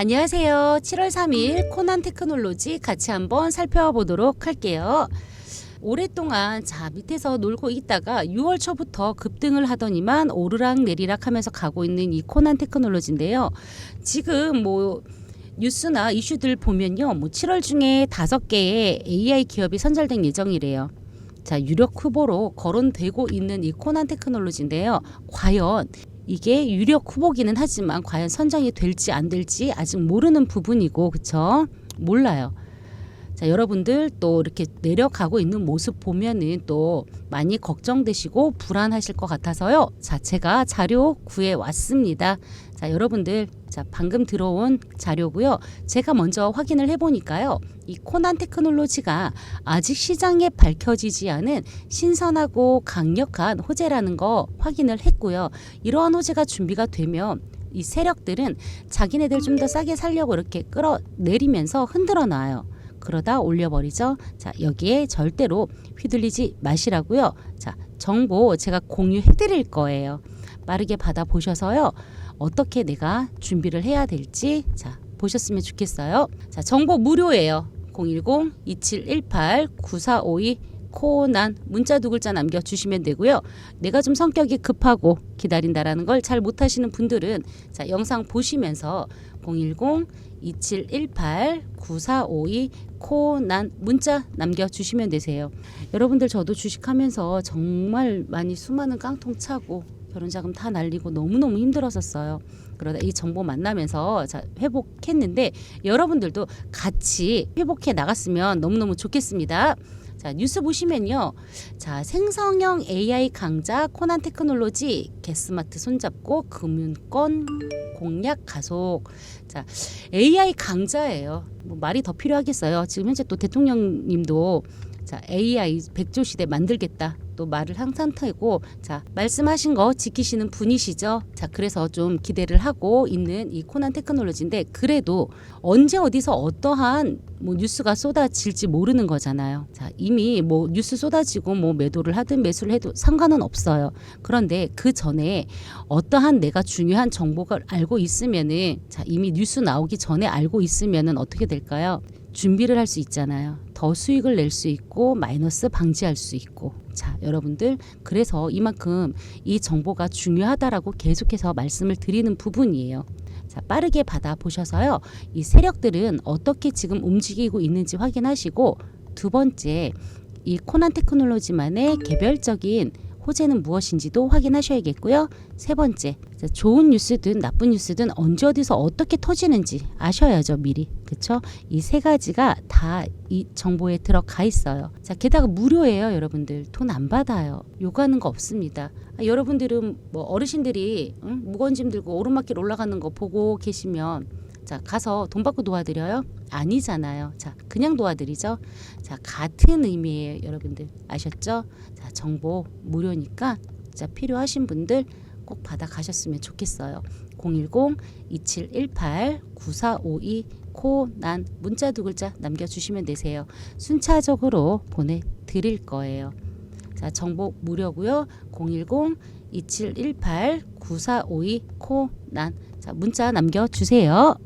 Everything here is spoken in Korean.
안녕하세요. 7월 3일 코난 테크놀로지 같이 한번 살펴보도록 할게요. 오랫동안 자 밑에서 놀고 있다가 6월 초부터 급등을 하더니만 오르락 내리락 하면서 가고 있는 이 코난 테크놀로지인데요. 지금 뭐 뉴스나 이슈들 보면요. 뭐 7월 중에 다섯 개의 AI 기업이 선정된 예정이래요. 자, 유력 후보로 거론되고 있는 이 코난 테크놀로지인데요. 과연 이게 유력 후보기는 하지만 과연 선정이 될지 안 될지 아직 모르는 부분이고 그쵸? 몰라요. 자, 여러분들 또 이렇게 내려가고 있는 모습 보면은 또 많이 걱정되시고 불안하실 것 같아서요. 자, 제가 자료 구해 왔습니다. 자, 여러분들 자, 방금 들어온 자료고요. 제가 먼저 확인을 해 보니까요. 이 코난 테크놀로지가 아직 시장에 밝혀지지 않은 신선하고 강력한 호재라는 거 확인을 했고요. 이러한 호재가 준비가 되면 이 세력들은 자기네들 좀 더 싸게 살려고 이렇게 끌어내리면서 흔들어 놔요. 그러다 올려버리죠. 자, 여기에 절대로 휘둘리지 마시라고요. 자, 정보 제가 공유해 드릴 거예요. 빠르게 받아 보셔서요. 어떻게 내가 준비를 해야 될지 자, 보셨으면 좋겠어요. 자, 정보 무료예요. 010-2718-9452 코난 문자 두 글자 남겨 주시면 되고요. 내가 좀 성격이 급하고 기다린다라는 걸 잘 못하시는 분들은 자 영상 보시면서 010-2718-9452 코난 문자 남겨 주시면 되세요. 여러분들 저도 주식하면서 정말 많이 수많은 깡통 차고 결혼 자금 다 날리고 너무너무 힘들었었어요. 그러다 이 정보 만나면서 자, 회복했는데 여러분들도 같이 회복해 나갔으면 너무너무 좋겠습니다. 자, 뉴스 보시면요. 자, 생성형 AI 강자 코난 테크놀로지 게스마트 손잡고 금융권 공략 가속. 자, AI 강자예요. 뭐 말이 더 필요하겠어요. 지금 현재 또 대통령님도 자, AI 백조 시대 만들겠다. 또 말을 항상 타고 자, 말씀하신 거 지키시는 분이시죠. 자, 그래서 좀 기대를 하고 있는 이 코난 테크놀로지인데 그래도 언제 어디서 어떠한 뭐 뉴스가 쏟아질지 모르는 거잖아요. 자, 이미 뭐 뉴스 쏟아지고 뭐 매도를 하든 매수를 해도 상관은 없어요. 그런데 그 전에 어떠한 내가 중요한 정보가 알고 있으면은 자, 이미 뉴스 나오기 전에 알고 있으면은 어떻게 될까요? 준비를 할 수 있잖아요. 더 수익을 낼 수 있고 마이너스 방지할 수 있고. 자, 여러분들 그래서 이만큼 이 정보가 중요하다라고 계속해서 말씀을 드리는 부분이에요. 자, 빠르게 받아 보셔서요. 이 세력들은 어떻게 지금 움직이고 있는지 확인하시고 두 번째 이 코난 테크놀로지만의 개별적인 호재는 무엇인지도 확인하셔야겠고요. 세 번째, 자, 좋은 뉴스든 나쁜 뉴스든 언제 어디서 어떻게 터지는지 아셔야죠, 미리. 그쵸? 이 세 가지가 다 이 정보에 들어가 있어요. 자, 게다가 무료예요, 여러분들. 돈 안 받아요. 요구하는 거 없습니다. 아, 여러분들은 뭐 어르신들이 응? 무거운 짐 들고 오르막길 올라가는 거 보고 계시면 자, 가서 돈 받고 도와드려요? 아니잖아요. 자, 그냥 도와드리죠. 자, 같은 의미예요, 여러분들. 아셨죠? 자, 정보 무료니까 자, 필요하신 분들 꼭 받아 가셨으면 좋겠어요. 010-2718-9452 코난 문자 두 글자 남겨주시면 되세요. 순차적으로 보내드릴 거예요. 자, 정보 무료고요. 010-2718-9452 코난 자, 문자 남겨주세요.